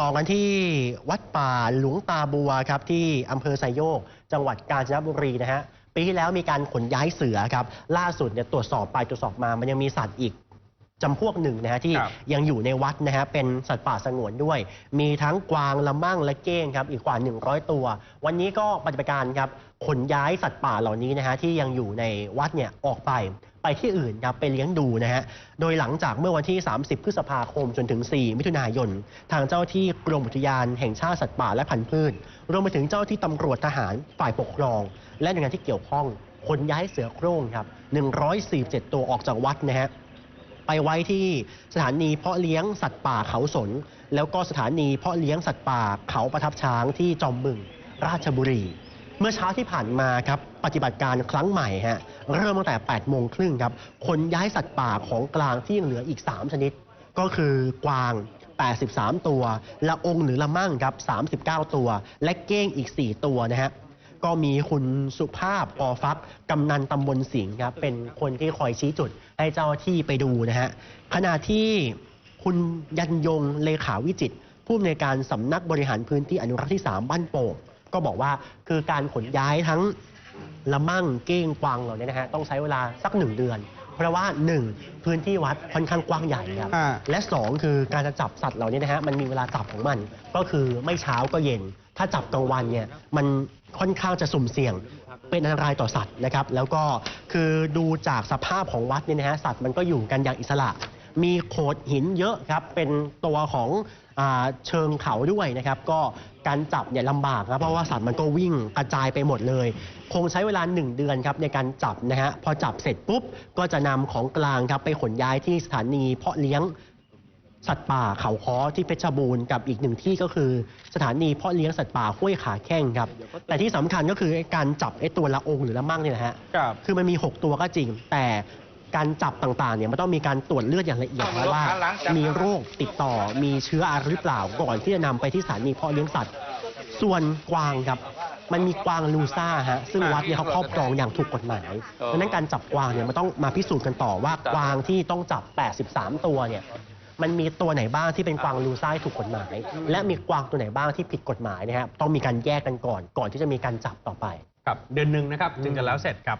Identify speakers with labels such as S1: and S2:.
S1: ต่อกันที่วัดป่าหลวงตาบัวครับที่อำเภอไซโยก จังหวัดกาญจนบุรีนะฮะปีที่แล้วมีการขนย้ายเสือครับล่าสุดเนี่ยตรวจสอบไปตรวจสอบมามันยังมีสัตว์อีก จำพวกหนึ่งนะฮะที่
S2: ครับ
S1: ยังอยู่ในวัดนะฮะเป็นสัตว์ป่าสงวนด้วย มีทั้งกวางละมั่งและเก้งครับอีกกว่า 100 ตัว วันนี้ก็ปฏิบัติการครับขนย้ายสัตว์ป่าเหล่านี้นะฮะที่ยังอยู่ในวัดเนี่ยออกไปไปที่อื่นครับไปเลี้ยงดูนะฮะโดยหลังจากเมื่อวันที่ 30 พฤษภาคมจนถึง 4 มิถุนายน ทางเจ้าที่กรมอุทยานแห่งชาติสัตว์ป่าและพันธุ์พืชรวมไปถึงเจ้าที่ตำรวจทหารฝ่ายปกครอง และหน่วยงานที่เกี่ยวข้องขนย้ายเสือโคร่งครับ147 ตัวออกจากวัดนะฮะ ไปไว้ที่สถานีเพาะเลี้ยงสัตว์ป่าเขาสน แล้วก็สถานีเพาะเลี้ยงสัตว์ป่าเขาประทับช้างที่จอมบึงราชบุรี เมื่อเช้าที่ผ่านมาครับปฏิบัติการครั้งใหม่ฮะเริ่มตั้งแต่8โมงครึ่งครับขนย้ายสัตว์ป่าของกลางที่ยังเหลืออีก 3 ชนิด ก็คือกวาง 83 ตัว ละองหรือละมั่งครับ 39 ตัว และเก้งอีก 4 ตัวนะฮะ ก็มีคุณสุภาพปอฟักกำนันตำบลสิงห์ครับเป็นคนที่คอยชี้จุดให้เจ้าที่ไปดูนะฮะขณะที่คุณยันยงเลขาวิจิตรผู้อำนวยการสำนักบริหารพื้นที่อนุรักษ์ที่ 3 บ้านโป่งก็บอกว่าคือการขนย้ายทั้งละมั่งเก้งกวางเหล่านี้นะฮะต้องใช้เวลาสักหนึ่งเดือน เพราะว่าหนึ่งพื้นที่วัดค่อนข้างกว้างใหญ่ครับและ 2 คือการจะจับสัตว์เหล่านี้นะฮะมันมีเวลาจับของมัน ก็คือไม่เช้าก็เย็น ถ้าจับกลางวันเนี่ยมันค่อนข้างจะสุ่มเสี่ยงเป็นอันตรายต่อสัตว์นะครับ แล้วก็คือดูจากสภาพของวัดเนี่ยนะฮะสัตว์มันก็อยู่กันอย่างอิสระ มีโขดหินเยอะครับ เป็นตัวของอเชิงเขาด้วยนะครับ ก็การจับเนี่ยลำบากครับเพราะว่าสัตว์มันก็วิ่งกระจายไปหมดเลย คงใช้เวลา 1 เดือนครับในการจับนะฮะพอจับเสร็จปุ๊บก็จะนำของกลางครับไปขนย้ายที่สถานีเพาะเลี้ยง สัตว์ป่าเขาค้อที่เพชรบูรณ์กับอีกหนึ่งที่ก็คือ สถานีเพาะเลี้ยงสัตว์ป่าห้วยขาแข้งครับ แต่ที่สำคัญก็คือไอ้การจับไอ้ตัวละองหรือละมั่งเนี่ยนะฮะ
S2: ครับ
S1: คือมันมี 6 ตัวก็จริง แต่การจับต่างๆเนี่ยมันต้องมีการตรวจเลือดอย่างละเอียดนะว่า มีโรคติดต่อมีเชื้ออะไรหรือเปล่าก่อนที่จะนำไปที่สถานีเพาะเลี้ยงสัตว์ ส่วนกวางครับมันมีกวางลูซ่าฮะซึ่งวัดเนี่ยเขาครอบครองอย่างถูกกฎหมายดังนั้นการจับกวางเนี่ยมันต้องมาพิสูจน์กันต่อว่ากวางที่ต้องจับ 83 ตัวเนี่ย มันมีตัวไหนบ้างที่เป็นกวางลูซ่าถูกกฎหมาย และมีกวางตัวไหนบ้างที่ผิดกฎหมายนะครับต้องมีการแยกกันก่อน ก่อนที่จะมีการจับต่อไป
S2: ครับเดือนหนึ่งนะครับจึงจะแล้วเสร็จครับ